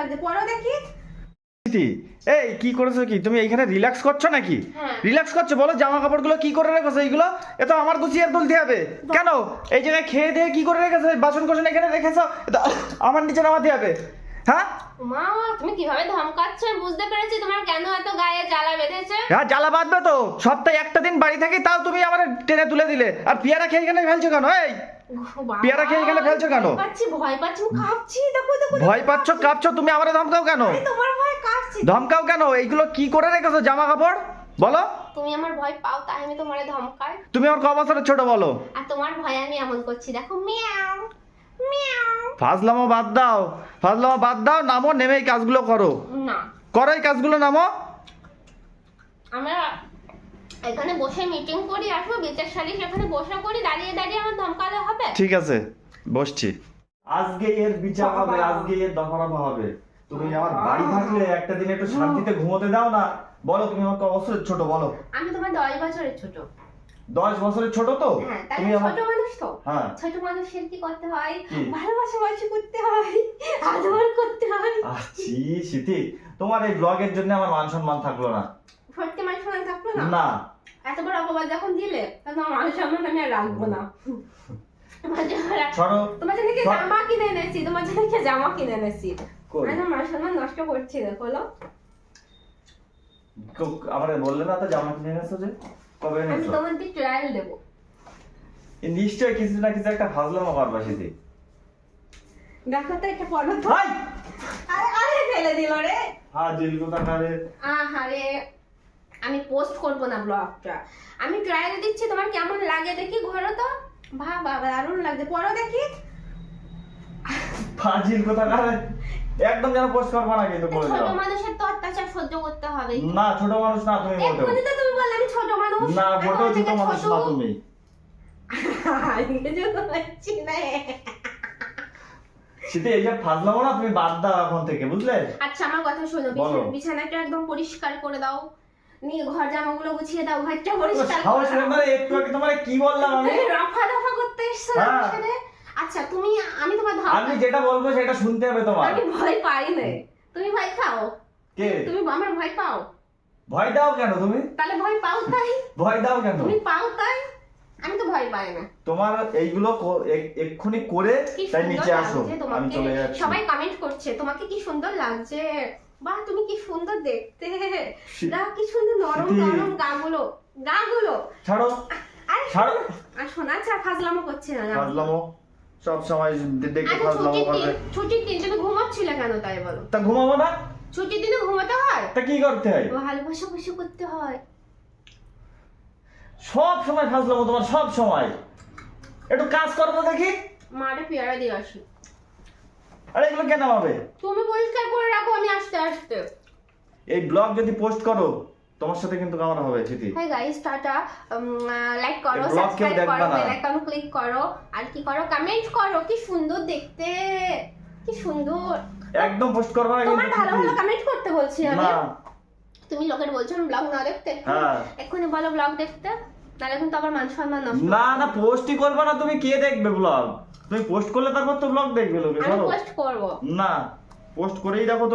লাগছে পরো দেখি। এই কি করেছ কি? তুমি এইখানে রিল্যাক্স করছ নাকি। রিল্যাক্স করছ? বলো জামা কাপড়গুলো কি করে রেখেছো? এইগুলো? এ তো আমার গুছিয়ে তুলতে হবে। কেন? এই জায়গায় খেয়ে দিয়ে কি করে রেখেছো? বাসন কোসন এখানে রেখেছো? আমার নিচে নামাতে হবে। হ্যাঁ? মা তুমি কীভাবে ধমকাচ্ছ বুঝতে পেরেছি তোমার কেন এত গায়ে জ্বালা বেঁধেছে। হ্যাঁ জ্বালা বাঁধবে তো। সপ্তাহে একটা দিন বাড়ি থাকি তাও তুমি আমার টেনে তুলে দিলে। আর পিয়ারা খেয়ে এখানে ফেলছো কেন? এই! বাবা, খেয়ে এখানে ফেলছো কেন? ভয় পাচ্ছি ভয় পাচ্ছি। আমি কাঁপছি দেখো দেখো ভয় পাচ্ছ কাঁপছো তুমি আমারে ধমকাও কেন? তোমার ভয় কাঁপছি। ধমকাও কেন? এইগুলো কি করে রেখেছো জামা কাপড়? বলো। তুমি আমার ভয় পাও তাই আমি তোমারে ধমকাই তুমি আমার ক বছরের ছোট বলো। আর তোমার ভয় আমি এমন করছি দেখো মিয়াও মিয়াও। ফাজলামো বাদ দাও ফাজলামো বাদ দাও নামো নেমে এই কাজগুলো করো। না। করো এই কাজগুলো নামো। আমরা এখানে বসে মিটিং করি আসব বিচার সালিশ এখানে বসে করি দাঁড়িয়ে দাঁড়িয়ে আমার ধমকালে হবে? ঠিক আছে বসছি। আজকে এর বিচার হবে আজকে এর দফারফা হবে। তুমি আমার বাড়ি থাকলে একটা দিন একটু শান্তিতে ঘুমোতে দাও না। বলো তুমি আমার ক বছরের ছোট বলো। আমি তোমার দশ বছরের ছোট। দশ বছরের ছোট তো? হ্যাঁ তুমি আমার ছোট মানুষ তো। হ্যাঁ। ছোট মানুষের কি করতে হয়? ভালোবাসা বাসি করতে হয় আদর করতে হয়। আছি স্মৃতি। তোমার এই ব্লগের জন্য আমার মান সম্মান থাকল না। সত্যি মানুষ সমান থাকল না? না। এত বড় অপবাদ যখন দিলে তখন আমার মানুষ সম্মান আমি আর রাখব না। তোমার জন্য তোমার জন্য কি জামা কিনে এনেছি? তোমার জন্য কি জামা কিনে এনেছি? আমি মান সম্মান নষ্ট করছি দেখো আমার বললে না তো জামা কিনে এনেছো যে? কবে আমি ট্রায়াল দেবো। নিশ্চয়ই কিছু না কিছু একটা ফাজলামো করবা সেটি দেখো তো এটা পড়ো তো। আরে আরে ফেলে দিল রে। হ্যাঁ দিল কোথাকারে? আহারে আমি পোস্ট করব না ব্লগটা আমি ট্রায়াল দিচ্ছি তোমার কেমন লাগে দেখি ঘরে তো। ভা বাবা দারুণ লাগছে। পড়ো দেখি। ফাজিল কোথাকারে? একদম যেন পোস্ট করবা না কিন্তু বলে ছোট মানুষের তো অত্যাচার সহ্য করতে হবে। না ছোট মানুষ না তুমি মোটেও এক্ষুনি তো তুমি বললে আমি ছোট মানুষ। না মোটেও ছোট মানুষ না তুমি। না। সেটা এইসব ফাজলামো না তুমি বাদ দাও এখন থেকে বুঝলে? আচ্ছা আমার কথা শোনো। বিছানাটা একদম পরিষ্কার করে দাও। নিয়ে ঘর জামাগুলো গুছিয়ে দাও ঘরটা পরিষ্কার সাহস করে দাও। মানে একটু আগে তোমার কি বললাম আমি? রফা দফা করতে এসছো না হ্যাঁ। সাথে? আচ্ছা তুমি আমি তোমার ধমক- আমি যেটা বলব সেটা শুনতে হবে তোমার। আমি ভয় পাই না। তুমি ভয় পাও কে? তুমি আমার ভয় পাও। ভয় দাও কেন তুমি? তাহলে ভয় পাও তাই। ভয় দাও কেন? তুমি পাও তাই। আমি তো ভয় পাই না। তোমার এইগুলো এক্ষুনি করে তাই নিচে আসো। আমি চলে যাচ্ছি। সবাই কমেন্ট করছে তোমাকে কি সুন্দর লাগছে? বাহ তুমি কি সুন্দর দেখতে। না কি সুন্দর নরম। নরম গাগুলো। গাগুলো। ছাড়ো। আরে ছাড়ো। আর শোনা আচ্ছা ফাজলামো করছে না ফাজলামো। সব সময় আচ্ছা ফাজলামো করবে ছুটির দিন তুমি ঘুমাচ্ছিলে কেন তাই বলো? তা ঘুমাবো না। ছুটির দিনে ঘুমাতে হয়? তা কি করতে হয়? ভালোবাসা বসে করতে হয়। সব সময় ফাজলামো তোমার সব সময়। একটু কাজ করো তো দেখি। মারে পেয়ারা দিয়ে আসি। আরে এগুলো কেন হবে? তুমি পরিষ্কার করে রাখো আমি আসতে আসতে। এই ব্লগ যদি পোস্ট করো তোমার সাথে কিন্তু কেমন হবে Smriti hi guys tata. Like করো সাবস্ক্রাইব করো বেল আইকন ক্লিক করো। আর কি করো? কমেন্ট করো কি সুন্দর দেখতে। কি সুন্দর। একদম পোস্ট করবে না তোমার ভালো ভালো কমেন্ট করতে বলছি আমি। তুমি লোকের বলছো ব্লগ না দেখতে? হ্যাঁ। এক্ষুনি বলো ব্লগ দেখতে। নাহলে কিন্তু আবার মান সম্মান নষ্ট না না পোস্টই করবে না তুমি কে দেখবে ব্লগ তুমি পোস্ট করলে তারপর তো ব্লগ দেখবে লোকে আমি পোস্ট করব। না পোস্ট করেই দেখো